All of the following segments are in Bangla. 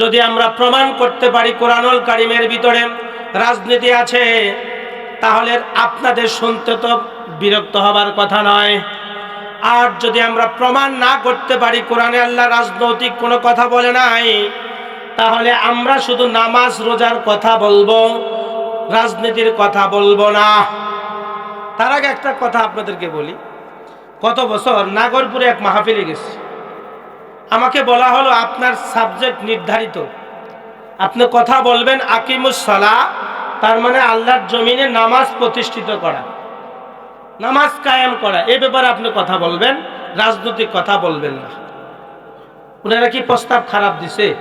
যদি আমরা প্রমাণ করতে পারি কোরআনুল কারিমের ভিতরে রাজনীতি আছে, তাহলে আপনাদের শুনতে তো বিরক্ত হবার কথা নয়। আর যদি আমরা প্রমাণ না করতে পারি কোরআনে আল্লাহ রাজনৈতিক কোনো কথা বলে নাই, তাহলে আমরা শুধু নামাজ, রোজার কথা বলব, রাজনীতির কথা বলব না। তার আগে একটা কথা আপনাদেরকে বলি। কত বছর নাগরপুরে এক মাহফিলে গেছি। আমাকে বলা হলো আপনার সাবজেক্ট নির্ধারিত। আপনি কথা বলবেন, আকিমুস সালা, তার মানে আল্লাহর জমিনে নামাজ প্রতিষ্ঠিত করা। নামাজ কায়েম করা, এ ব্যাপারে আপনি কথা বলবেন, রাজনৈতিক কথা বলবেন না। ওনারা কি প্রস্তাব খারাপ দিছে?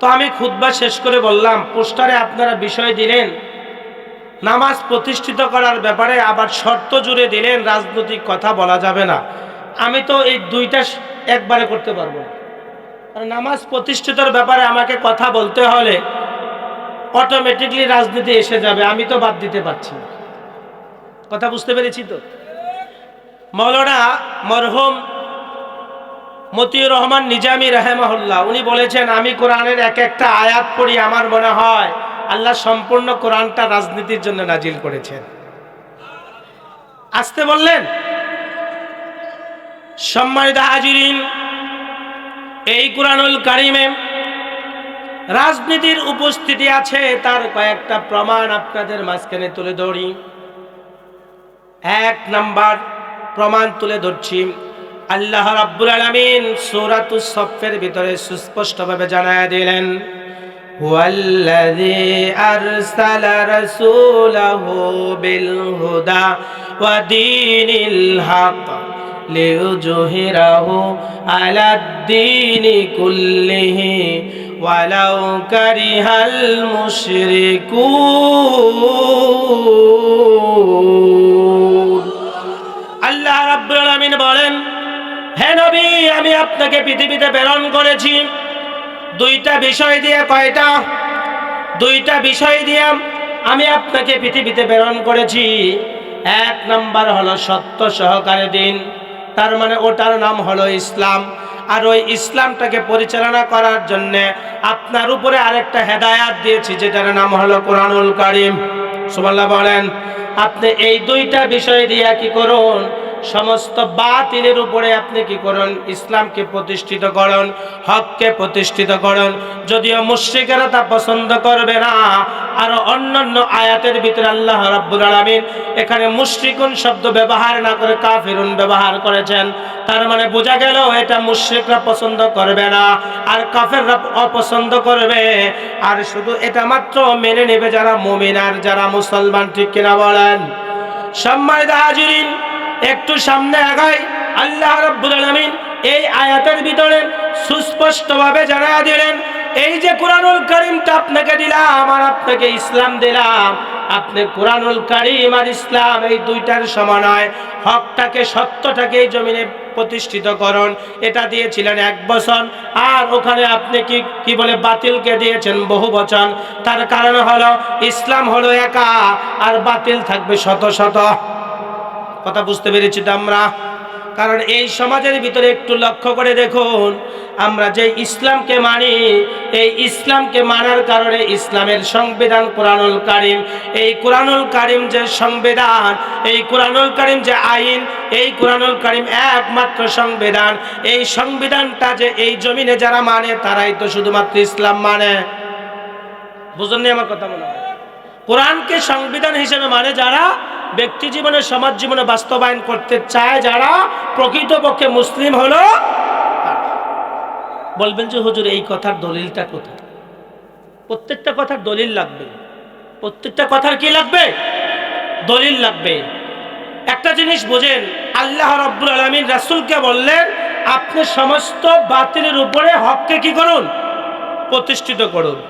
তো আমি খুতবা শেষ করে বললাম, পোস্টারে আপনারা বিষয় দিলেন, নামাজ প্রতিষ্ঠিত করার ব্যাপারে আবার শর্ত জুড়ে দিলেন, রাজনৈতিক কথা বলা যাবে না। আমি তো এই দুইটা একবারে করতে পারব না। নামাজ প্রতিষ্ঠিতর ব্যাপারে আমাকে কথা বলতে হলে অটোমেটিকলি রাজনীতি এসে যাবে, আমি তো বাদ দিতে পারছি কথা বুঝতে পেরেছি তো? মৌলানা মরহুম মতিউর রহমান নিজামি রাহেমাহুল্লাহ, উনি বলেছেন, আমি কোরআনের এক একটা আয়াত পড়ি, আমার মনে হয় আল্লাহ সম্পূর্ণ কোরআনটা রাজনীতির জন্য নাজিল করেছেন। আসতে বললেন সম্মানিত হাজিরিন, এই কোরআনুল কারিমে রাজনীতির উপস্থিতি আছে, তার কয়েকটা প্রমাণ আপনাদের মাঝখানে তুলে ধরি। এক নাম্বার প্রমাণ তুলে ধরছি, আল্লাহ রাব্বুল আলামিন সূরাতুস সফের ভিতরে সুস্পষ্টভাবে জানায় দিলেন, হুয়াল্লাযী আরসালা রাসূলাহু বিল হুদা ওয়া দীনিল হক। লিইয়ুজহিরাহু আলাদ দীনি কুল্লিহি ওয়ালাউ কারিহাল মুশরিকুন আল্লাহ রাব্বুল আলামিন বলেন, হে নবী, আমি আপনাকে পৃথিবীতে প্রেরণ করেছি। দুইটা বিষয় দিয়ে কয়টা? দুইটা বিষয় দিয়ে আমি আপনাকে পৃথিবীতে প্রেরণ করেছি। এক নাম্বার হলো সত্য সহকারে দিন। তার মানে ওটার নাম হলো ইসলাম। আর ওই ইসলামটাকে পরিচালনা করার জন্য আপনার উপরে আরেকটা হেদায়াত দিয়েছি, যেটার নাম হলো কোরআনুল করিম। সুবাল্লাহ বলেন, আপনি এই দুইটা বিষয় দিয়ে কি করুন? সমস্ত বাতিলের উপরে আপনি কি করুন? ইসলামকে প্রতিষ্ঠিত করুন, হককে প্রতিষ্ঠিত করুন। যদিও মুশ্রিকেরা তা পছন্দ করবে না, আর অন্যান্য আয়াতের ভিতরে আল্লাহ রাব্বুল আলামিন এখানে মুশরিকুন শব্দ ব্যবহার না করে কাফিরুন ব্যবহার করেছেন। তার মানে বোঝা গেল এটা মুশরিকরা পছন্দ করবে না, আর কাফেররা অপছন্দ করবে। আর শুধু এটা মাত্র মেনে নেবে যারা মুমিন আর যারা মুসলমান, ঠিক কিনা বলেন? সম্মানিত হাজিরিন একটু সামনে আগাই। আল্লাহ রাব্বুল আলামিন এই আয়াতের ভিতরে সুস্পষ্টভাবে জানায়া দিলেন, এই যে কোরআনুল কারীমটা আপনাকে দিলাম আর আপনাকে ইসলাম দিলাম, আপনি কোরআনুল কারীম আর ইসলাম এই দুইটার সমন্বয় হকটাকে, সত্যটাকে এই জমিনে প্রতিষ্ঠিত করুন। এটা দিয়েছিলেন এক বছর আর ওখানে আপনি কি কি বলে বাতিলকে দিয়েছেন বহু বচন। তার কারণ হলো, ইসলাম হলো একা, আর বাতিল থাকবে শত শত। কথা বুঝতে পেরেছি তো আমরা। কারণ এই সমাজের ভিতরে একটু লক্ষ্য করে দেখুন, আমরা যে ইসলামকে মানি, এই ইসলামকে মানার কারণে ইসলামের সংবিধান কোরআনুল কারিম, এই কোরআনুল কারিম যে সংবিধান, এই কোরআনুল কারিম যে আইন, এই কোরআনুল কারিম একমাত্র সংবিধান, এই সংবিধানটা যে এই জমিনে যারা মানে তারাই তো শুধুমাত্র ইসলাম মানে। বুঝলেন আমার কথা মনে হয়? কোরআনকে সংবিধান হিসেবে মানে যারা ব্যক্তি জীবনে, সমাজ জীবনে বাস্তবায়ন করতে চায়, যারা প্রকৃতপক্ষে মুসলিম হলো। বলবেন যে, হুজুর, এই কথার দলিলটা কোথায়? প্রত্যেকটা কথার দলিল লাগবে। প্রত্যেকটা কথার কি লাগবে? দলিল লাগবে। একটা জিনিস বোঝেন, আল্লাহ রব্বুল আলমিন রাসুলকে বললেন, আপনি সমস্ত বাতিলের উপরে হককে কি করুন? প্রতিষ্ঠিত করুন।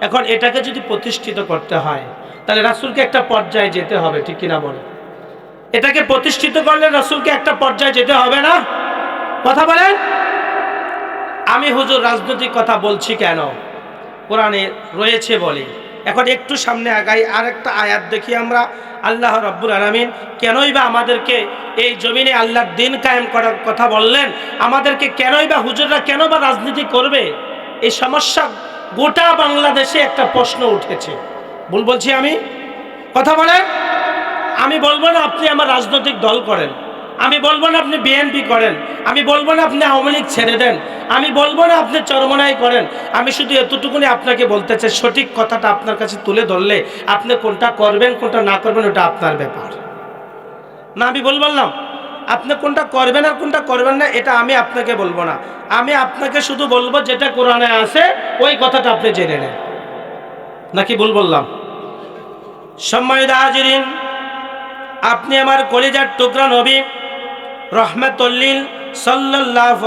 এখন এটাকে যদি প্রতিষ্ঠিত করতে হয়, তাহলে রাসুলকে একটা পর্যায়ে যেতে হবে, ঠিক কিনা বলে? এটাকে প্রতিষ্ঠিত করলে রাসুলকে একটা পর্যায়ে যেতে হবে না? কথা বলেন? আমি হুজুর রাজনৈতিক কথা বলছি কেন? কোরআনে রয়েছে বলে। এখন একটু সামনে আগাই আর একটা আয়াত দেখি আমরা। আল্লাহ রব্বুল আলমিন, কেনই বা আমাদেরকে এই জমিনে আল্লাহর দিন কায়েম করার কথা বললেন? আমাদেরকে কেনই বা হুজুররা কেন বা রাজনীতি করবে? এই সমস্যা গোটা বাংলাদেশে একটা প্রশ্ন উঠেছে। ভুল বলছি আমি? কথা বলেন। আমি বলব না আপনি আমার রাজনৈতিক দল করেন। আমি বলব না আপনি বিএনপি করেন। আমি বলব না আপনি আওয়ামী লীগ ছেড়ে দেন। আমি বলব না আপনি চরমনাই করেন। আমি শুধু এতটুকুনি আপনাকে বলতে চাই, সঠিক কথাটা আপনার কাছে তুলে ধরলে আপনি কোনটা করবেন, কোনটা না করবেন, ওটা আপনার ব্যাপার। না, আমি বল বললাম? আপনি কোনটা করবেন আর কোনটা করবেন না, এটা আমি আপনাকে বলব না। আমি আপনাকে শুধু বলব, যেটা কোরআনে আছে, ওই কথাটা আপনি জেনে নেন। নাকি ভুল বললাম? সম্মানিত হাজিরিন, আপনি আমার কলিজার টুকরা নবী রহমাতুল্লিল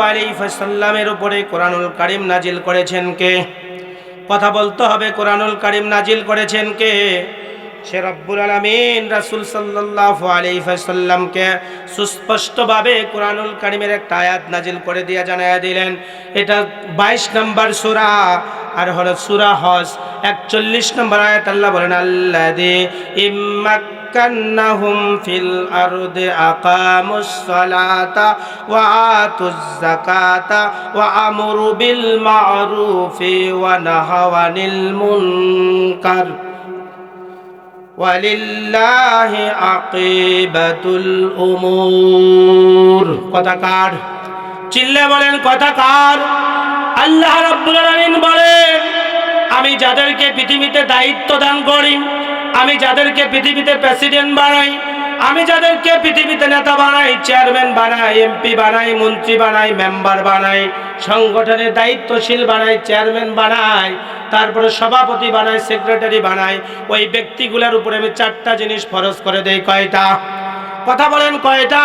আলাইহি ওয়াসাল্লামের উপরে কোরআনুল কারীম নাজিল করেছেন কে? কথা বলতে হবে, কোরআনুল কারীম নাজিল করেছেন কে? সে রব্বুল আলামিন রাসূল সাল্লাল্লাহু আলাইহি ওয়াসাল্লামকে সুস্পষ্টভাবে কোরআনুল কারীমের একটা আয়াত নাজিল করে দিয়ে জানায়া দিলেন এটা 22 নম্বর সূরা আর হলো সূরা হজ 41 নম্বর আয়াত আল্লাহ বলেন আল্লাযী ইম্মাক مكناهم في الأرض أقاموا الصلاة وآتوا الزكاة وأمروا بالمعروف ونهوا عن المنكر ওয়ালিল্লাহি কথা কার? চিল্লে বলেন, কথা কার? আল্লাহ রাব্বুল বলেন, আমি যাদেরকে পৃথিবীতে দায়িত্ব দান করি, আমি যাদেরকে পৃথিবীতে প্রেসিডেন্ট বানাই, আমি যাদেরকে পৃথিবীতে নেতা বানাই, চেয়ারম্যান বানাই, এমপি বানাই, মন্ত্রী বানাই, মেম্বার বানাই সংগঠনের দায়িত্বশীল বানাই চেয়ারম্যান বানাই তারপরে সভাপতি বানাই সেক্রেটারি বানাই ওই ব্যক্তিগুলোর উপরে আমি চারটা জিনিস ফরজ করে দেই, কয়টা? কথা বলেন, কয়টা?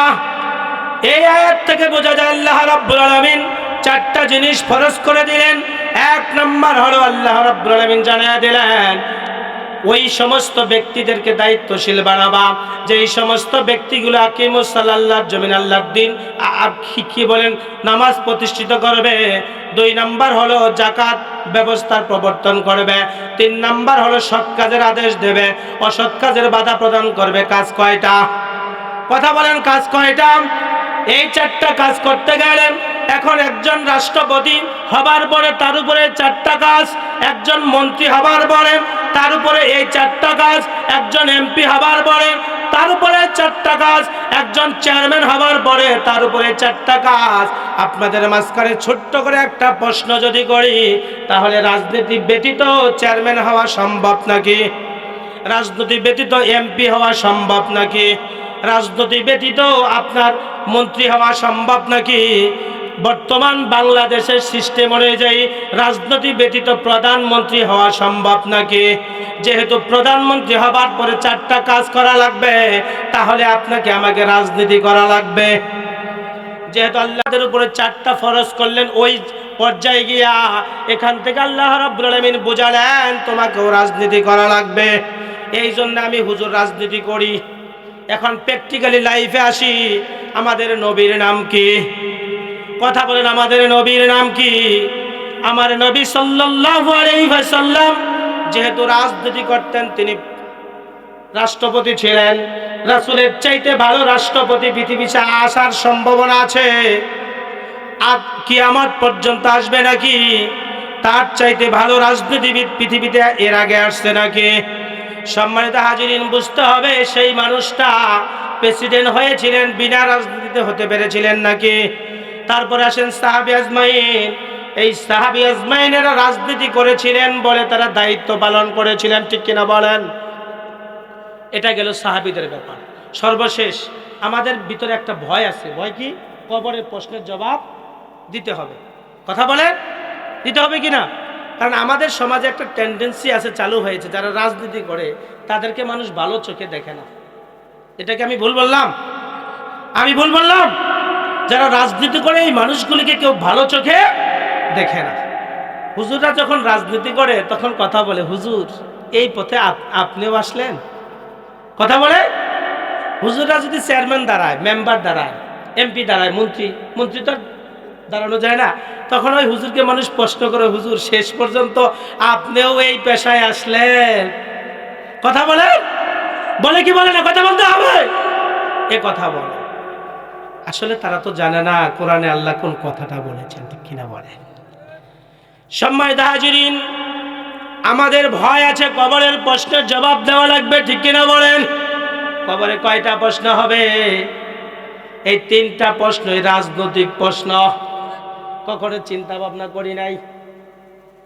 এই আয়াত থেকে বোঝা যায় আল্লাহ রাব্বুল আলামিন চারটা জিনিস ফরজ করে দিলেন। এক নম্বর হলো আল্লাহ রাব্বুল আলামিন জানিয়ে দিলেন ওই সমস্ত ব্যক্তিদেরকে দায়িত্বশীল বানাবা, যে এই সমস্ত ব্যক্তিগুলো আকিমুসাল্লাহর জমিন আল্লাহর দিন কি বলেন, নামাজ প্রতিষ্ঠিত করবে। দুই নাম্বার হলো জাকাত ব্যবস্থার প্রবর্তন করবে। তিন নাম্বার হলো সৎ কাজের আদেশ দেবে। অসৎ কাজের বাধা প্রদান করবে। কাজ কয়টা? কথা বলেন, কাজ কয়টা? এই চারটা কাজ করতে গেলেন, এখন একজন রাষ্ট্রপতি হবার পরে তার উপরে চারটা কাজ, একজন মন্ত্রী হবার পরে তার উপরে এই চারটা কাজ একজন এমপি হবার পরে, তার উপরে চারটা কাজ একজন চেয়ারম্যান হবার পরে তার উপরে চারটা কাজ আপনাদের মাঝখানে ছোট্ট করে একটা প্রশ্ন যদি করি, তাহলে রাজনীতি ব্যতীত চেয়ারম্যান হওয়া সম্ভব নাকি? রাজনীতি ব্যতীত এমপি হওয়া সম্ভব নাকি? রাজনীতি ব্যতীত আপনার মন্ত্রী হওয়া সম্ভব নাকি? বর্তমান বাংলাদেশের সিস্টেম অনুযায়ী রাজনীতি ব্যতীত প্রধানমন্ত্রী হওয়া সম্ভব নাকি? যেহেতু প্রধানমন্ত্রী হবার পরে চারটা কাজ করা লাগবে, তাহলে আপনাকে আমাকে রাজনীতি করা লাগবে। যেহেতু আল্লাহদের উপরে চারটা ফরজ করলেন, ওই পর্যায়ে গিয়া এখান থেকে আল্লাহ রাব্বুল আলামিন বোঝালেন, তোমাকেও রাজনীতি করা লাগবে। এই জন্য আমি হুজুর রাজনীতি করি। এখন প্র্যাকটিক্যালি লাইফে আসি। আমাদের নবীর নাম কি? কথা বলেন, আমাদের নবীর নাম কি? আমার নবী ওয়াসাল্লাম যেহেতু রাজনীতি করতেন, তিনি রাষ্ট্রপতি ছিলেন। রাসুলের চাইতে ভালো রাষ্ট্রপতি পৃথিবীতে আসার সম্ভাবনা আছে। আর কি আমার পর্যন্ত আসবে নাকি? তার চাইতে ভালো রাজনীতিবিদ পৃথিবীতে এর আগে আসছে নাকি? সম্মানিত হাজিরিন, বুঝতে হবে সেই মানুষটা প্রেসিডেন্ট হয়েছিলেন, বিনা রাজনীতিতে হতে পেরেছিলেন নাকি? তারপরে আসেন সাহাবি আজমাইন। এই সাহাবি আজমাইনেরা রাজনীতি করেছিলেন বলে তারা দায়িত্ব পালন করেছিলেন, ঠিক কিনা বলেন? এটা গেল সাহাবিদের ব্যাপার। সর্বশেষ, আমাদের ভিতরে একটা ভয় আছে। ভয় কি? কবরের প্রশ্নের জবাব দিতে হবে। কথা বলেন? দিতে হবে কি না কারণ আমাদের সমাজে একটা টেন্ডেন্সি আছে, চালু হয়েছে। যারা রাজনীতি করে, তাদেরকে মানুষ ভালো চোখে দেখে না। এটাকে আমি ভুল বললাম? আমি ভুল বললাম? যারা রাজনীতি করে, এই মানুষগুলিকে কেউ ভালো চোখে দেখে না। হুজুররা যখন রাজনীতি করে, তখন কথা বলে, হুজুর, এই পথে আপ- আপনিও আসলেন? কথা বলে। হুজুররা যদি চেয়ারম্যান দাঁড়ায়, মেম্বার দাঁড়ায়, এমপি দাঁড়ায়, মন্ত্রী মন্ত্রী তো দাঁড়ানো যায় না। তখন ওই হুজুরকে মানুষ প্রশ্ন করে, হুজুর, শেষ পর্যন্ত আপনিও এই পেশায় আসলেন? কথা বলে? বলে কি বলে না? কথা বলতে হবে? এ কথা বলে। আসলে তারা তো জানে না কোরআনে আল্লাহ কোন কথাটা বলেছেন, ঠিক কিনা বলে। সম্মানিত আমাদের ভয় আছে কবরের প্রশ্নের জবাব দেওয়া লাগবে, ঠিক কিনা বলেন? কবরে কয়টা প্রশ্ন হবে? এই তিনটা প্রশ্নই রাজনৈতিক প্রশ্ন। কখনো চিন্তা ভাবনা করি নাই।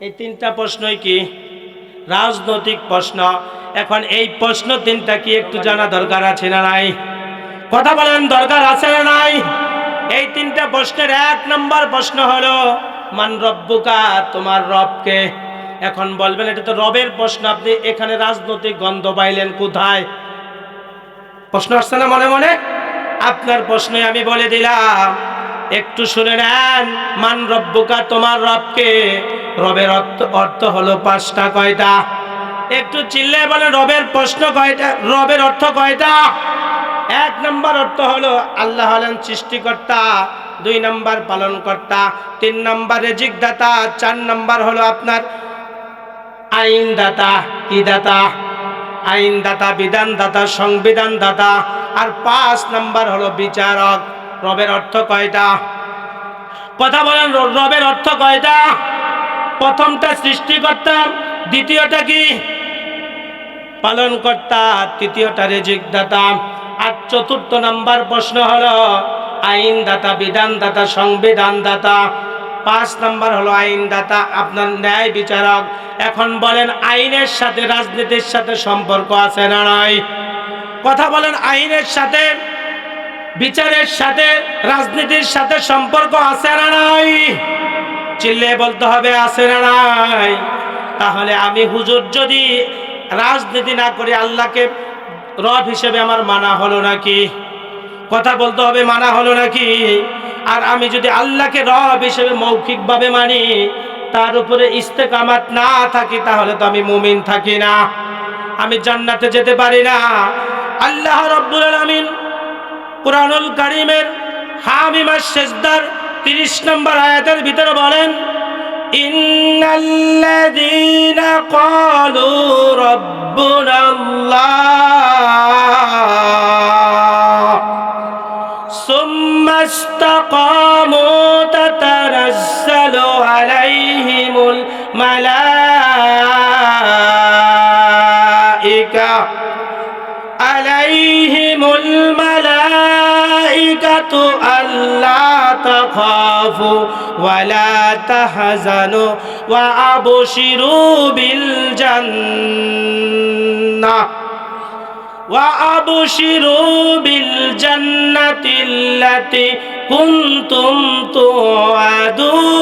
এই তিনটা প্রশ্নই কি? রাজনৈতিক প্রশ্ন। এখন এই প্রশ্ন তিনটা কি একটু জানা দরকার আছে না নাই? কথা বলেন দরকার আছে না নাই? এই তিনটা প্রশ্নের এক নম্বর প্রশ্ন হলো, মান রব্বুকা, তোমার রবকে? এখন বলবেন, এটা তো রবের প্রশ্ন, আপনি এখানে রাজনৈতিক গন্ধ পাইলেন কোথায়? প্রশ্ন আসছে না মনে মনে? আপনার প্রশ্নে আমি বলে দিলাম, একটু শুনে নেন, মান রব্বুকা, তোমার রবকে? রবের অর্থ অর্থ হলো পাঁচটা, কয়টা? একটু চিল্লে বলে রবের প্রশ্ন কয়টা? রবের অর্থ কয়টা? এক নম্বর অর্থ হলো আল্লাহ হলেন সৃষ্টিকর্তা, দুই নম্বর পালনকর্তা, তিন নম্বর রেজিক দাতা চার নম্বর হলো আপনার আইনদাতা, কি দাতা? আইনদাতা, বিধানদাতা, সংবিধানদাতা, আর পাঁচ নাম্বার হলো বিচারক। রবের অর্থ কয়টা? কথা বলেন রবের অর্থ কয়টা? প্রথমটা সৃষ্টিকর্তা, দ্বিতীয়টা কি? পালনকর্তা, তৃতীয়টা রেজিক দাতা আর চতুর্থ নাম্বার প্রশ্ন হলো, আইনদাতা, বিধানদাতা, সংবিধানদাতা। পাঁচ নাম্বার হলো আইনদাতা, আপনার ন্যায় বিচারক। এখন বলেন, আইনের সাথে রাজনীতির সাথে সম্পর্ক আছে না নয় কথা বলেন, আইনের সাথে, বিচারের সাথে, রাজনীতির সাথে সম্পর্ক আছে না নাই? চিল্লে বলতে হবে, আছে না নাই? তাহলে আমি হুজুর যদি রাজনীতি না করে, আল্লাহকে রব হিসেবে আমার মানা হলো নাকি? কথা বলতে হবে মানা হলো নাকি? আর আমি যদি আল্লাহকে রব হিসেবে মৌখিকভাবে মানি, তার উপরে ইস্তেকামাত না থাকি, তাহলে তো আমি মুমিন থাকি না। আমি জান্নাতে যেতে পারি না। আল্লাহ রব্বুল আলামিন কোরআনুল কারিমের হামিমার শেষদার তিরিশ নম্বর আয়াতের ভিতরে বলেন إن الذين قالوا ربنا الله ثم استقاموا تتنزل عليهم الملائكة عليهم الملائكة تخافوا ولا تحزنوا وأبشروا بالجنة وأبشروا بالجنة التي كنتم توعدون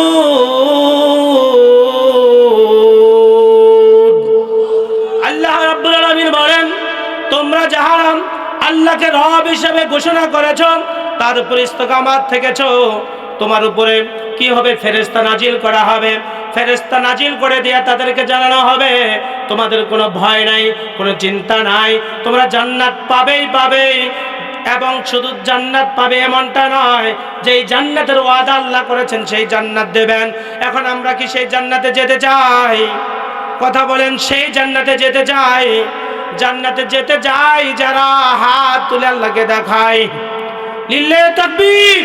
আল্লাহ রাব্বুল আলামিন বলেন তোমরা যাহারা আল্লাহকে রব হিসেবে ঘোষণা করেছ তার উপরে ইস্তকামাত থেকেছ তোমার উপরে কি হবে? ফেরেস্তা নাজিল করা হবে। ফেরেস্তা নাজিল করে দিয়ে তাদেরকে জানানো হবে, তোমাদের কোনো ভয় নাই, কোনো চিন্তা নাই, তোমরা জান্নাত পাবেই পাবেই, এবং শুধু জান্নাত পাবে এমনটা নয়, যেই জান্নাতের ওয়াদা আল্লাহ করেছেন সেই জান্নাত দেবেন। এখন আমরা কি সেই জান্নাতে যেতে চাই? কথা বলেন, সেই জান্নাতে যেতে চাই। জান্নাতে যেতে যাই, যারা হাত তুলে আল্লাহকে দেখায়। লিল্লে তাকবীর।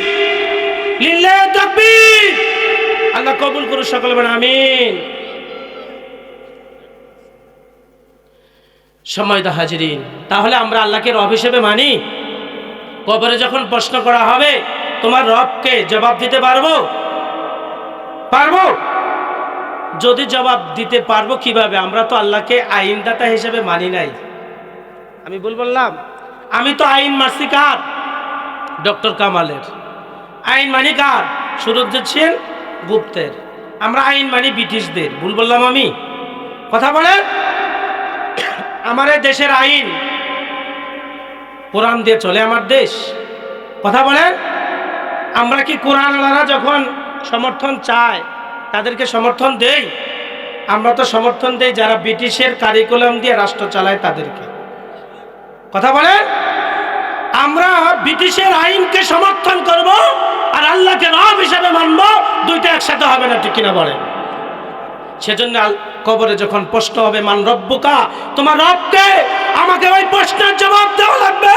আল্লাহ কবুল করুন সকলে আমিন। সময় দা হাজিরিন, তাহলে আমরা আল্লাহকে রব হিসেবে মানি? কবরে যখন প্রশ্ন করা হবে, তোমার রবকে জবাব দিতে পারব? পারব। যদি জবাব দিতে পারব কীভাবে? আমরা তো আল্লাহকে আইনদাতা হিসেবে মানি নাই। আমি ভুল বললাম? আমি তো আইন মাসি কার ডক্টর কামালের। আইন মানি কার? সুরজ্জিৎ সেন গুপ্তের। আমরা আইন মানি ব্রিটিশদের। ভুল বললাম আমি। কথা বলেন? আমার দেশের আইন কোরআন দিয়ে চলে আমার দেশ। কথা বলেন? আমরা কি কোরআনওয়ালারা যখন সমর্থন চায় তাদেরকে সমর্থন দেই? আমরা তো সমর্থন দেই যারা ব্রিটিশের কারিকুলাম দিয়ে রাষ্ট্র চালায় তাদেরকে। কথা বলেন? আমরা ব্রিটিশের আইনকে সমর্থন করব আর আল্লাহকে রব হিসাবে মানব, দুইটা একসাথে হবে না, ঠিক কিনা বলেন? সেজন্য কবরে যখন প্রশ্ন হবে, মান রব্বুকা? তোমার রবকে আমাকে ওই প্রশ্নের জবাব দেওয়া লাগবে।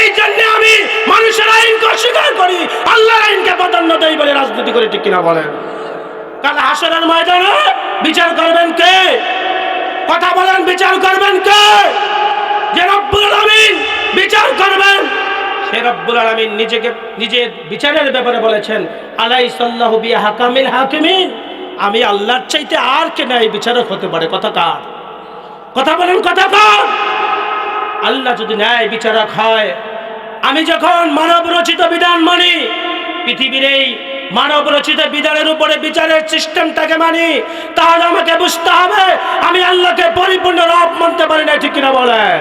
এই জন্য আমি মানুষের আইনকে অস্বীকার করি, আল্লাহর আইনকে প্রাধান্য দেই বলে রাজনীতি করি, ঠিক কিনা বলেন? কাল হাসরের ময়দানে বিচার করবেন কে? কথা বলেন, বিচার করবেন কে? যে রব্বুল আলামিন বিচার করবেন, সে রব্বুল আলামিন নিজেকে, নিজের বিচারের ব্যাপারে বলেছেন আলাই সাল্লাহু বি হাকামিল হাকিমিন। আমি আল্লাহর চাইতে আর কে নাই বিচারক হতে পারে, কথা কার? কথা বলেন, কথা কার? আল্লাহ যদি ন্যায় বিচারক হয়, আমি যখন মানব রচিত বিধান মানি, পৃথিবীর এই মানব রচিত বিধানের উপরে বিচারের সিস্টেমটাকে মানি, তাহলে আমাকে বুঝতে হবে, আমি আল্লাহকে পরিপূর্ণ রব মানতে পারি না ঠিক কিনা বলেন?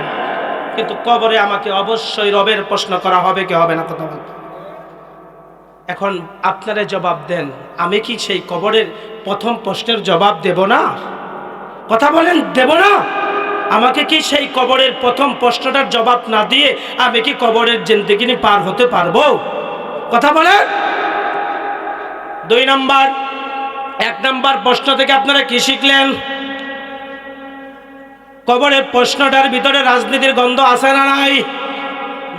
কিন্তু কবরে আমাকে অবশ্যই রবের প্রশ্ন করা হবে, কি হবে না কথা বলতে এখন আপনারা জবাব দেন, আমি কি সেই কবরের প্রথম প্রশ্নের জবাব দেব না? কথা বলেন, দেব না? আমাকে কি সেই কবরের প্রথম প্রশ্নটার জবাব না দিয়ে আমি কি কবরের জিন্দিগিনি পার হতে পারব? কথা বলেন? দুই নাম্বার, এক নাম্বার প্রশ্ন থেকে আপনারা কি শিখলেন? কবরের প্রশ্নটার ভিতরে রাজনীতির গন্ধ আছে না নাই?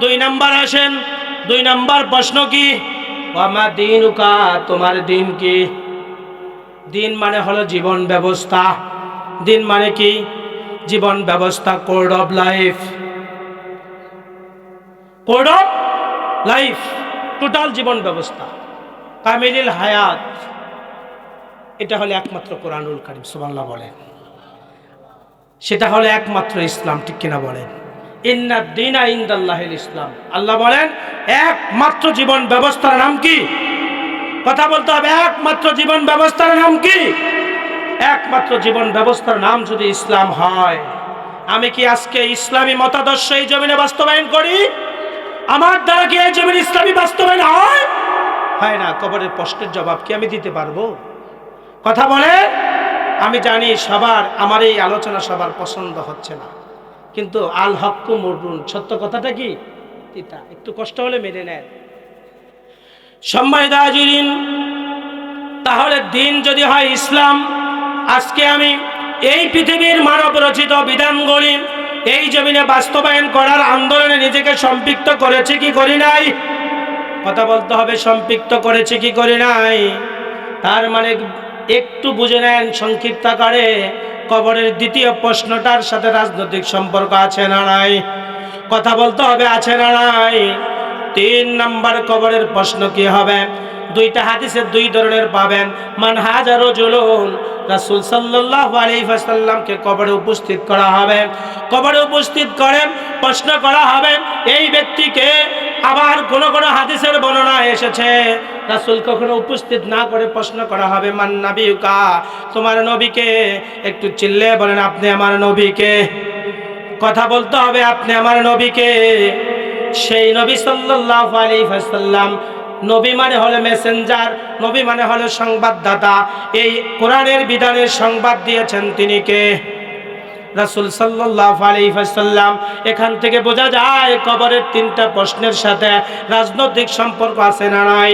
দুই নাম্বার আসেন, দুই নাম্বার প্রশ্ন কি? আমার দিন উকা তোমার দিন কি? দিন মানে হলো জীবন ব্যবস্থা। দিন মানে কি? জীবন ব্যবস্থা, code of life. Code of life, total জীবন ব্যবস্থা। কামিলিল হায়াত। এটা হলো একমাত্র কোরআনুল কারিম সুবাল্লাহ বলেন সেটা হলো একমাত্র ইসলাম, ঠিক কিনা বলেন? ইন্না দিনা ইন্দাল্লাহিল ইসলাম। আল্লাহ বলেন, একমাত্র জীবন ব্যবস্থার নাম কি? কথা বলতে হবে, একমাত্র জীবন ব্যবস্থার নাম কি? একমাত্র জীবন ব্যবস্থার নাম যদি ইসলাম হয়, আমি কি আজকে ইসলামী মতাদর্শ এই জমিনে বাস্তবায়ন করি? আমার দ্বারা কি এই জমিনে ইসলামী বাস্তবায়ন হয়? হয় না, কবরের প্রশ্নের জবাব কি আমি দিতে পারব? কথা বলে, আমি জানি সবার, আমার এই আলোচনা সবার পছন্দ হচ্ছে না। কিন্তু আল হক্কু মরুন সত্য কথাটা কি? তিতা, একটু কষ্ট হলে মেনে নেন। সম্মানিত হাজিরিন, তাহলে দিন যদি হয় ইসলাম, আজকে আমি এই পৃথিবীর মানব রচিত বিধানগুলি, এই জমিনে বাস্তবায়ন করার আন্দোলনে নিজেকে সম্পৃক্ত করেছে কি করি নাই? কথা বলতে হবে, সম্পৃক্ত করেছে কি করি নাই? তার মানে একটু বুঝে নেন, সংক্ষিপ্ত করে কবরের দ্বিতীয় প্রশ্নটার সাথে রাজনৈতিক সম্পর্ক আছে না নাই? কথা বলতে হবে, আছে না নাই? তিন নাম্বার কবরের প্রশ্ন কি হবে? দুইটা হাদিসে দুই ধরনের পাবেন। মান হাজারো জুলুন রাসূল সাল্লাল্লাহু আলাইহি ওয়াসাল্লামকে কবরে উপস্থিত করা হবে। কবরে উপস্থিত করে প্রশ্ন করা হবে, এই ব্যক্তিকে আবার কোন কোন হাদিসের বর্ণনা এসেছে। রাসূল কখনো উপস্থিত না করে প্রশ্ন করা হবে, মান নাবিউকা তোমার নবীকে একটু চিল্লে বলেন, আপনি আমার নবীকে। কথা বলতে হবে, আপনি আমার নবীকে। সেই নবী ওয়াসাল্লাম, নবী মানে হলো মেসেঞ্জার, নবী মানে হলো সংবাদদাতা। এই কোরআনের বিধানের সংবাদ দিয়েছেন তিনি কে? রাসূল সাল্লাল্লাহু আলাইহি ওয়াসাল্লাম, এখান থেকে বোঝা যায় কবরের তিনটা প্রশ্নের সাথে রাজনৈতিক সম্পর্ক আছে না নাই।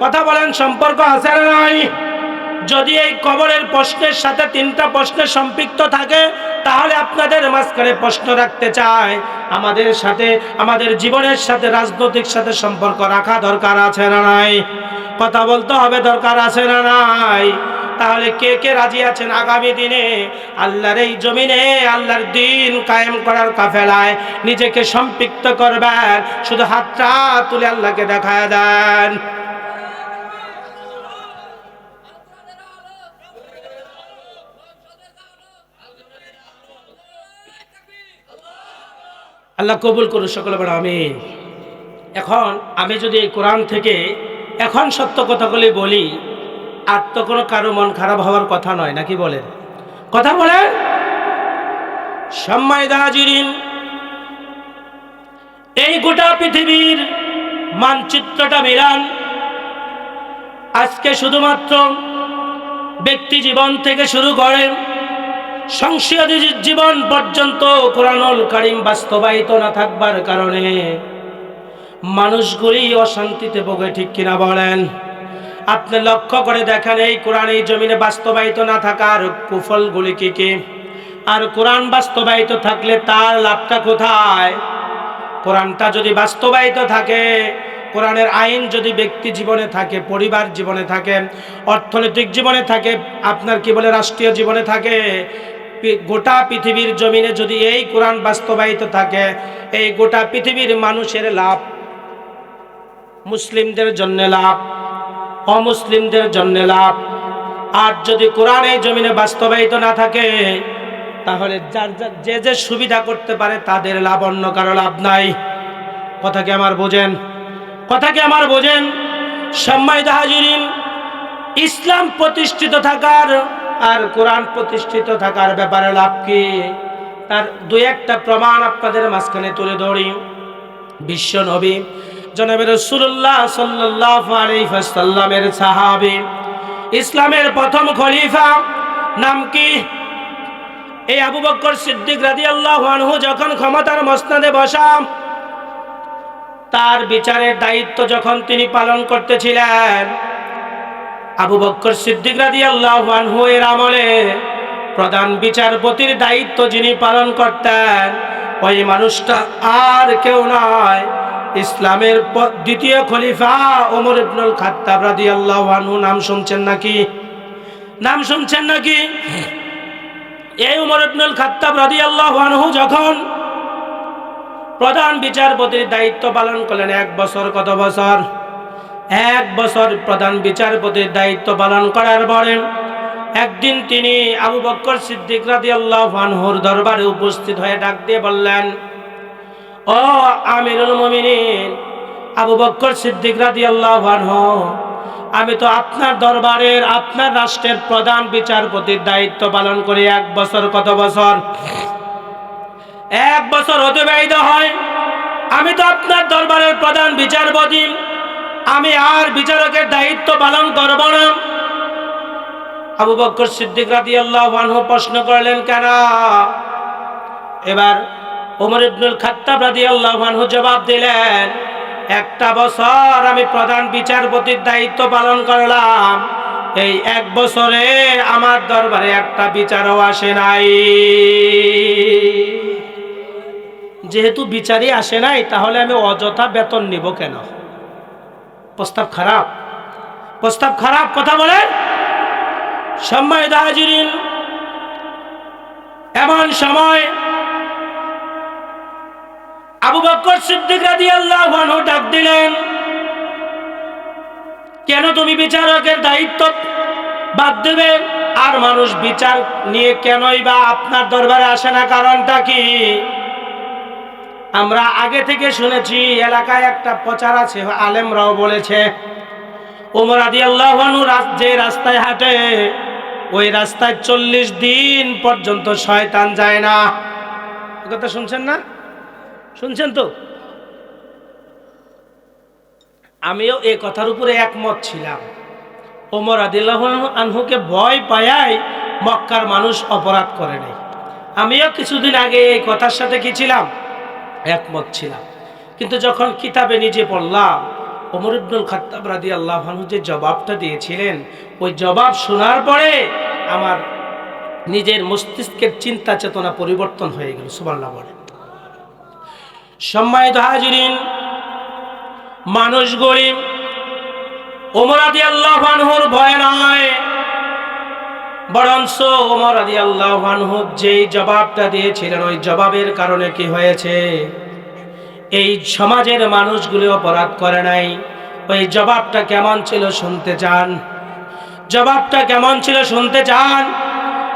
কথা বলেন, সম্পর্ক আছে না নাই? যদি এই কবরের প্রশ্নের সাথে তিনটা প্রশ্নের সম্পৃক্ত থাকে, তাহলে আপনাদের মাঝখানে প্রশ্ন রাখতে চাই। আমাদের সাথে, আমাদের জীবনের সাথে, রাজনৈতিক সাথে সম্পর্ক রাখা দরকার আছে না নাই? কথা বলতে হবে দরকার আছে না নাই? তাহলে কে কে রাজি আছেন আগামী দিনে? আল্লাহর এই জমিনে আল্লাহর দিন কায়েম করার কাফেলায় নিজেকে সম্পৃক্ত করবেন, শুধু হাতটা তুলে আল্লাহকে দেখায় দেন। আল্লাহ কবুল করুন সকলে বড় আমি এখন আমি যদি এই কোরআন থেকে এখন সত্য কথাগুলি বলি আর তো কোনো কারও মন খারাপ হওয়ার কথা নয়, নাকি বলেন? কথা বলেন এই গোটা পৃথিবীর মানচিত্রটা মিলান। আজকে শুধুমাত্র ব্যক্তি জীবন থেকে শুরু করেন সংসদীয় জীবন পর্যন্ত কোরআনুল কারিম বাস্তবায়িত না থাকবার কারণে মানুষগুলি অশান্তিতে ভোগে, ঠিক কিনা বলেন? আপনি লক্ষ্য করে দেখেন, এই কোরআন এই জমিনে বাস্তবায়িত না থাকার কুফলগুলি কি? কি আর কোরআন বাস্তবায়িত থাকলে তার লাভটা কোথায়? কোরআনটা যদি বাস্তবায়িত থাকে, কোরআনের আইন যদি ব্যক্তি জীবনে থাকে, পরিবার জীবনে থাকে, অর্থনৈতিক জীবনে থাকে, আপনার কি বলে রাষ্ট্রীয় জীবনে থাকে গোটা পৃথিবীর জমিনে যদি এই কোরআন বাস্তবায়িত থাকে, এই গোটা পৃথিবীর মানুষের লাভ, মুসলিমদের জন্য লাভ অমুসলিমদের জন্য লাভ। আর যদি কোরআন এই জমিনে বাস্তবায়িত না থাকে, তাহলে যার যার যে যে সুবিধা করতে পারে, তাদের লাভ অন্য কারও লাভ নাই। কথা কি আমার বোঝেন? কথা কি আমার বোঝেন? সম্মানিত হাজিরিন, ইসলাম প্রতিষ্ঠিত থাকার আর কোরআন প্রতিষ্ঠিত থাকার ব্যাপারে লাভ কি? তার দু একটা প্রমাণ আপনাদের মাঝখানে তুলে ধরি। বিশ্ব নবী জনাবের রসুল্লাহ সাল্লাহ আলাইসাল্লামের সাহাবি। ইসলামের প্রথম খলিফা নাম কি? এই আবু বক্কর সিদ্দিক রাদি আল্লাহ যখন ক্ষমতার মসনাদে বসা, তার বিচারের দায়িত্ব যখন তিনি পালন করতেছিলেন, আবু বক্কর সিদ্দিক রাদি আল্লাহ এর আমলে প্রধান বিচারপতির দায়িত্ব যিনি পালন করতেন, ওই মানুষটা আর কেউ নয় ইসলামের দ্বিতীয় খলিফা ওমর ইবনুল খাত্তাব রাদিয়াল্লাহু আনহু, নাম শুনছেন নাকি? নাম শুনছেন নাকি? এই উমর ইবনুল খাত্তাব রাদিয়াল্লাহু আনহু যখন প্রধান বিচারপতির দায়িত্ব পালন করলেন, এক বছর কত বছর? এক বছর প্রধান বিচারপতির দায়িত্ব পালন করার পরে একদিন তিনি আবু বক্কর সিদ্দিক রাদিয়াল্লাহু আনহুর দরবারে উপস্থিত হয়ে ডাক দিয়ে বললেন ও আমিরুল মুমিনিন, আবু বক্কর সিদ্দিক রাদিয়াল্লাহু আনহু, আমি তো আপনার দরবারের, আপনার রাষ্ট্রের প্রধান বিচারপতির দায়িত্ব পালন করি এক বছর, কত বছর? এক বছর অতিবাহিত হয়। আমি তো আপনার দরবারের প্রধান বিচারপতি। আমি আর বিচারকের দায়িত্ব পালন করব না। আবু বক্কর সিদ্দিক রাদিয়াল্লাহু আনহু প্রশ্ন করলেন, কেন? এবার ওমর ইবনুল খাত্তাব রাদিয়াল্লাহু আনহু জবাব দিলেন, একটা বছর আমি প্রধান বিচারপতির দায়িত্ব পালন করলাম, এই এক বছরে আমার দরবারে একটা বিচারও আসে নাই। যেহেতু বিচারই আসে নাই, তাহলে আমি অযথা বেতন নিব কেন? প্রস্তাব খারাপ। প্রস্তাব খারাপ, কথা বলেন। সম্মানিত হাজিরিন, এমন সময় আবু বকর সিদ্দিক রাদিয়াল্লাহু আনহু ডাক দিলেন, কেন তুমি বিচারকের দায়িত্ব বাদ দেবে? আর মানুষ বিচার নিয়ে কেনই বা আপনার দরবারে আসে না? কারণটা কি? আমরা আগে থেকে শুনেছি, এলাকায় একটা প্রচার আছে, আলেমরাও বলেছে। ওমর আদি আল্লাহ যে রাস্তায় হাঁটে, ওই রাস্তায় চল্লিশ দিন পর্যন্ত শয়তান যায় না। কথা শুনছেন না? শুনছেন তো? আমিও এই কথার উপরে একমত ছিলাম। ওমর আদিল্লাহ আনহুকে ভয় পায়াই মক্কার মানুষ অপরাধ করে নাই। আমিও কিছুদিন আগে এই কথার সাথে কি ছিলাম? একমত ছিলাম। কিন্তু যখন কিতাবে নিজে পড়লাম, ওমর ইবনুল খাত্তাব রাদি আল্লাহ যে জবাবটা দিয়েছিলেন, ওই জবাব শোনার পরে আমার নিজের মস্তিষ্কের চিন্তা চেতনা পরিবর্তন হয়ে গেল সুবর্ণা বলে সম্মানিত হাজিরিন, মানুষ গরিব ওমর আদি আল্লাহ ভয় নয়, বরঞ্চ ওমর আদি আল্লাহ আনহু যেই জবাবটা দিয়েছিলেন, ওই জবাবের কারণে কি হয়েছে? এই সমাজের মানুষগুলি অপরাধ করে নাই। ওই জবাবটা কেমন ছিল শুনতে চান? জবাবটা কেমন ছিল শুনতে চান?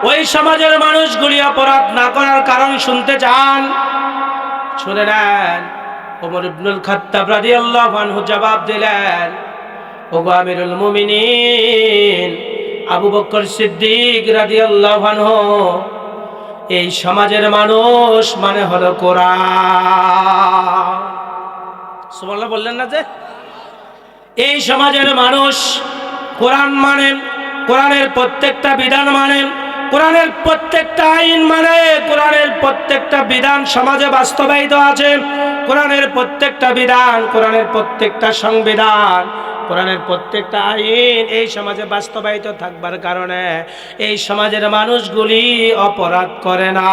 ওই সমাজের মানুষগুলি অপরাধ না করার কারণ শুনতে চান? শুনে নেন। ওমর ইবনুল খাত্তাব রাদিয়াল্লাহু আনহু জবাব দিলেন, ওগো আমিরুল মুমিনিন, আবু বকর সিদ্দিক রাদিয়াল্লাহু আনহু, এই সমাজের মানুষ মানে হলো কোরআন। বললেন না যে? এই সমাজের মানুষ কোরআন মানেন, কোরআনের প্রত্যেকটা বিধান মানেন কোরআনের প্রত্যেকটা আইন মানে কোরআনের প্রত্যেকটা বিধান সমাজে বাস্তবায়িত আছে। কোরআনের প্রত্যেকটা বিধান, কোরআনের প্রত্যেকটা সংবিধান, কোরআনের প্রত্যেকটা আইন এই সমাজে বাস্তবায়িত থাকবার কারণে এই সমাজের মানুষগুলি অপরাধ করে না।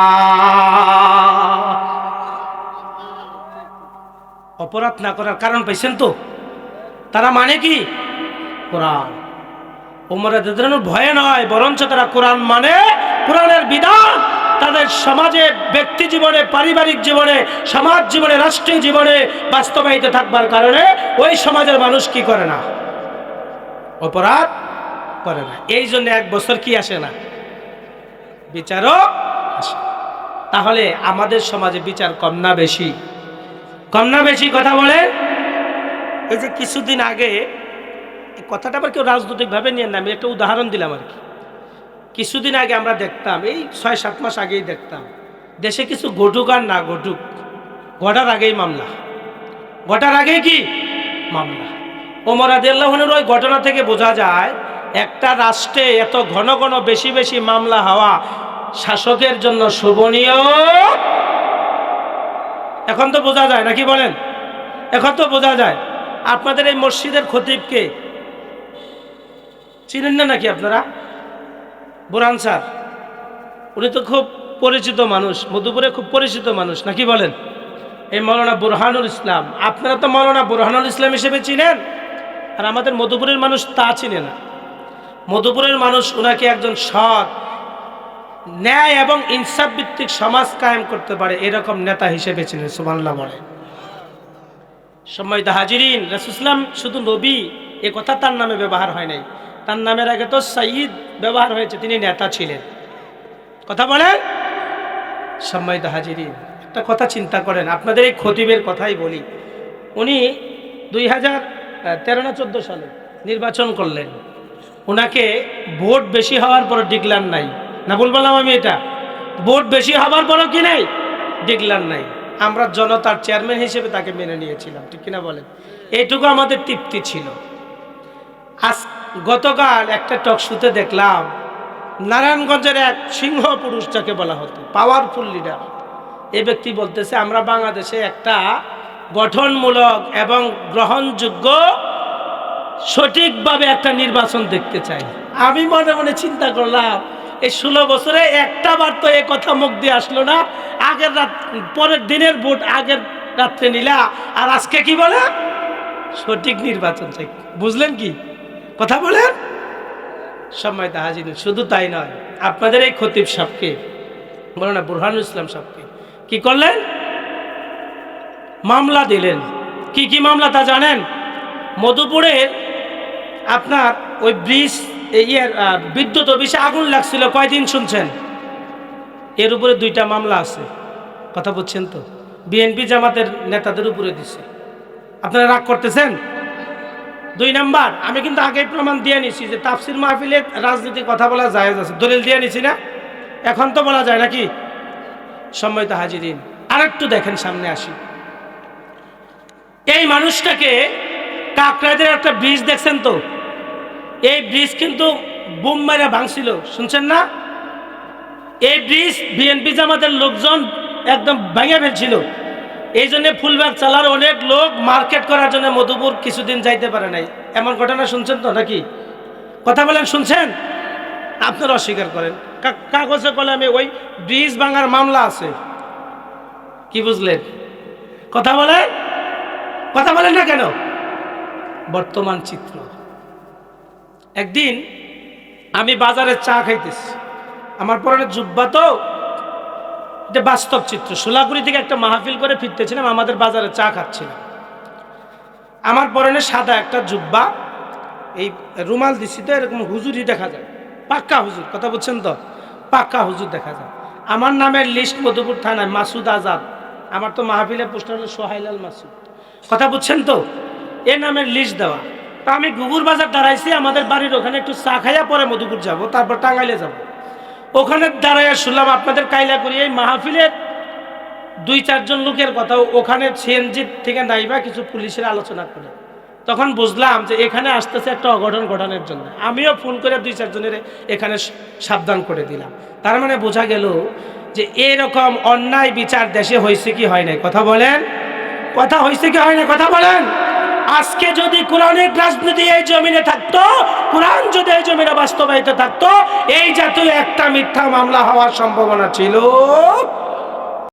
অপরাধ না করার কারণ পাইছেন তো? তারা মানে কি? কোরআন। ওমর ভয়ে নয় বরঞ্চ তারা কোরআন মানে কোরআনের বিধান। তাদের সমাজে, ব্যক্তি জীবনে, পারিবারিক জীবনে, সমাজ জীবনে, রাষ্ট্রীয় জীবনে বাস্তবায়িত থাকবার কারণে ওই সমাজের মানুষ কি করে না? অপরাধ করে না। এই জন্য এক বছর কি আসে না? বিচারও আসে। তাহলে আমাদের সমাজে বিচার কম না বেশি? কম না বেশি কথা বলে এই যে কিছুদিন আগে কথাটা আবার কেউ রাজনৈতিকভাবে নিয়ে না, আমি একটা উদাহরণ দিলাম আর কি। কিছুদিন আগে আমরা দেখতাম, এই ছয় সাত মাস আগেই দেখতাম, দেশে কিছু ঘটুক আর না ঘটুক, ঘটার আগেই মামলা। ঘটার আগেই কি? মামলা। ওমর আদিল্লাহনের ওই ঘটনা থেকে বোঝা যায়, একটা রাষ্ট্রে এত ঘন ঘন বেশি বেশি মামলা হওয়া শাসকের জন্য শোভনীয়। এখন তো বোঝা যায়, নাকি বলেন? এখন তো বোঝা যায়। আপনাদের এই মসজিদের খতিবকে চিনেন না নাকি আপনারা? বুরান স্যার, উনি তো খুব পরিচিত মানুষ, মধুপুরে খুব পরিচিত মানুষ নাকি বলেন? এই মৌলানা বুরহানুল ইসলাম, আপনারা তো মৌলানা বুরহানুল ইসলাম হিসেবে চিনেন? আর আমাদের মধুপুরের মানুষ তা চিনে না। মধুপুরের মানুষ ওনাকে একজন সৎ, ন্যায় এবং ইনসাফ ভিত্তিক সমাজ কায়েম করতে পারে এরকম নেতা হিসেবে চিনেন সুমান্লা বলে সময় হাজিরিন রাসুসলাম শুধু নবী, এ কথা তার নামে ব্যবহার হয় নাই। তার নামের আগে তো সাইদ ব্যবহার হয়েছে, তিনি নেতা ছিলেন। কথা বলেন সম্মানিত হাজিরিন, একটা কথা চিন্তা করেন, আপনাদের এই খতিবের কথাই বলি। উনি দুই হাজার তেরো না চোদ্দ সালে নির্বাচন করলেন। ওনাকে ভোট বেশি হওয়ার পর ডিগলার নাই। না বললাম আমি এটা? ভোট বেশি হওয়ার পরও কি নাই? ডিগলার নাই। আমরা জনতার চেয়ারম্যান হিসেবে তাকে মেনে নিয়েছিলাম, ঠিক কিনা বলেন? এইটুকু আমাদের তৃপ্তি ছিল। আজ গতকাল একটা টক শুতে দেখলাম, নারায়ণগঞ্জের এক সিংহ পুরুষ যাকে বলা হতো পাওয়ারফুল লিডার এ ব্যক্তি বলতেছে, আমরা বাংলাদেশে একটা গঠনমূলক এবং গ্রহণযোগ্য সঠিকভাবে একটা নির্বাচন দেখতে চাই। আমি মনে মনে চিন্তা করলাম, এই ষোলো বছরে একটা বার তো এ কথা মুখ দিয়ে আসলো না, আগের রাত, পরের দিনের ভোট আগের রাত্রে নিলা, আর আজকে কি বলে? সঠিক নির্বাচন চাই। বুঝলেন কি? কথা বলেন? সময় হাজির শুধু তাই নয়, আপনাদের এই খতিব সাহকে বলো না বুরহানুল ইসলাম সাহকে কি করলেন? মামলা দিলেন। কি কি মামলা তা জানেন? মধুপুরে আপনার ওই ব্রিজ ইয়ের বিদ্যুৎ অফিসে আগুন লাগছিল, কয়দিন শুনছেন? এর উপরে দুইটা মামলা আছে। কথা বলছেন তো? বিএনপি জামাতের নেতাদের উপরে দিছে। আপনারা রাগ করতেছেন? দুই নাম্বার, আমি কিন্তু আগেই প্রমাণ দিয়ে নিছি যে তাফসির মাহফিলে রাজনীতির কথা বলা যায় আছে। দলিল দিয়ে নিছি না? এখন তো বলা যায় নাকি? সম্মিত হাজিরিন আর একটু দেখেন সামনে আসি। এই মানুষটাকে কাকরাদের একটা ব্রিজ দেখছেন তো? এই ব্রিজ কিন্তু বুম ভাঙছিল, শুনছেন না? এই ব্রিজ বিএনপি জামাতের লোকজন একদম ভেঙে ফেলছিল। এই জন্য ফুলবাগ চালার অনেক লোক মার্কেট করার জন্য মধুপুর কিছুদিন যাইতে পারে নাই। এমন ঘটনা শুনছেন তো নাকি? কথা বলেন, শুনছেন? আপনারা অস্বীকার করেন। কাগজে কলমে ওই ব্রিজ ভাঙার মামলা আছে। কি বুঝলেন? কথা বলে? কথা বলেন না কেন? বর্তমান চিত্র। একদিন আমি বাজারে চা খাইতেছি। আমার পরনে জুব্বা তো এটা বাস্তব চিত্র। সোলাপুরি থেকে একটা মাহফিল করে ফিরতেছিলাম, আমাদের বাজারে চা খাচ্ছিলাম। আমার পরনে সাদা একটা জুব্বা, এই রুমাল দিচ্ছি তো এরকম হুজুরই দেখা যায়। পাক্কা হুজুর, কথা বলছেন তো? পাক্কা হুজুর দেখা যায়। আমার নামের লিস্ট মধুপুর থানায়, মাসুদ আজাদ। আমার তো মাহফিলে পোস্টার হলো সোহাইলাল মাসুদ। কথা বুঝছেন তো? এ নামের লিস্ট দেওয়া। তা আমি গুগুর বাজার দাঁড়াইছি, আমাদের বাড়ির ওখানে একটু চা খাইয়া পরে মধুপুর যাব, তারপর টাঙ্গাইলে যাব। ওখানে দাঁড়াইয়া শুনলাম, আপনাদের কাইলা করি, এই মাহফিলের দুই চারজন লোকের কথা, ওখানে সিএনজি থেকে নাইবা কিছু পুলিশের আলোচনা করে। তখন বুঝলাম যে এখানে আসতেছে একটা অঘটন ঘটানোর জন্য। আমিও ফোন করে দুই চারজনের এখানে সাবধান করে দিলাম। তার মানে বোঝা গেল যে এরকম অন্যায় বিচার দেশে হয়েছে কি হয় নাই। কথা বলেন? কথা হয়েছে কি হয় না কথা বলেন? আজকে যদি কোরআনের রাজনীতি এই জমিনে থাকতো, কোরআন যদি এই জমিনে বাস্তবায়িত থাকতো, এই জাতীয় একটা মিথ্যা মামলা হওয়ার সম্ভাবনা ছিল।